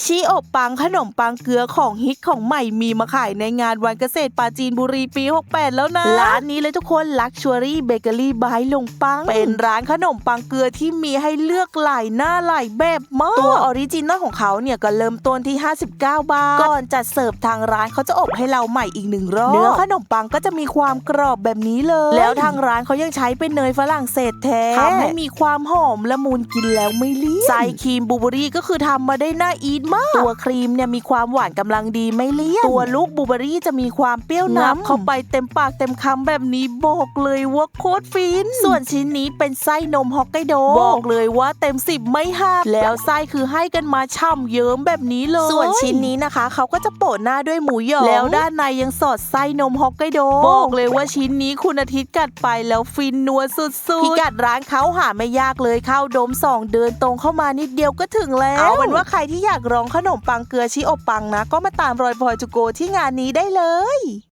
ชีอบปังขนมปังเกลือของฮิตของใหม่มีมาขายในงานวันเกษตรปราจีนบุรีปี 68 แล้วนะ ร้านนี้เลยทุกคนลักชัวรี่เบเกอรี่บายลงปัง เป็นร้านขนมปังเกลือที่มีให้เลือกหลายหน้าหลายแบบมาก ตัวออริจินอลของเขาเนี่ยก็เริ่มต้นที่ 59 บาท ก่อนจัดเสิร์ฟทางร้านเขาจะอบให้เราใหม่อีกหนึ่งรอบเนื้อขนมปังก็จะมีความกรอบแบบนี้เลย แล้วทางร้านเขายังใช้เป็นเนยฝรั่งเศสแท้ทำให้มีความหอมละมุนกินแล้วไม่เลี่ยนใส่ครีมบลูเบอรี่ก็คือทำมาได้น่าอีทมาก ตัวครีมเนี่ยมีความหวานกำลังดีไม่เลี่ยน ตัวลูกบลูเบอรี่จะมีความเปรี้ยวน้ำเข้าไปเต็มปากเต็มคำแบบนี้บอกเลยว่าโคตรฟิน ส่วนชิ้นนี้เป็นไส้นมฮอกไกโด บอกเลยว่าเต็มสิบไม่หักแล้วไส้คือให้กันมาช่ำเยิ้มแบบนี้เลย ส่วนชิ้นนี้นะคะเขาก็จะโปะหน้าด้วยหมูหยองแล้วด้านในยังสอดไส้นมฮอกไกโด บอกเลยว่าชิ้นนี้คุณอาทิตย์กัดไปแล้วฟินนัวสุดๆพิกัดร้านเขาหาไม่ยากเลยเข้าโดมสองเดินตรงเข้ามานิดเดียวก็ถึงแล้ว เอาเป็นว่าใครที่อยากร้องขนมปังเกลือชิอบปังนะ ก็มาตามรอยพลอยจูโกที่งานนี้ได้เลย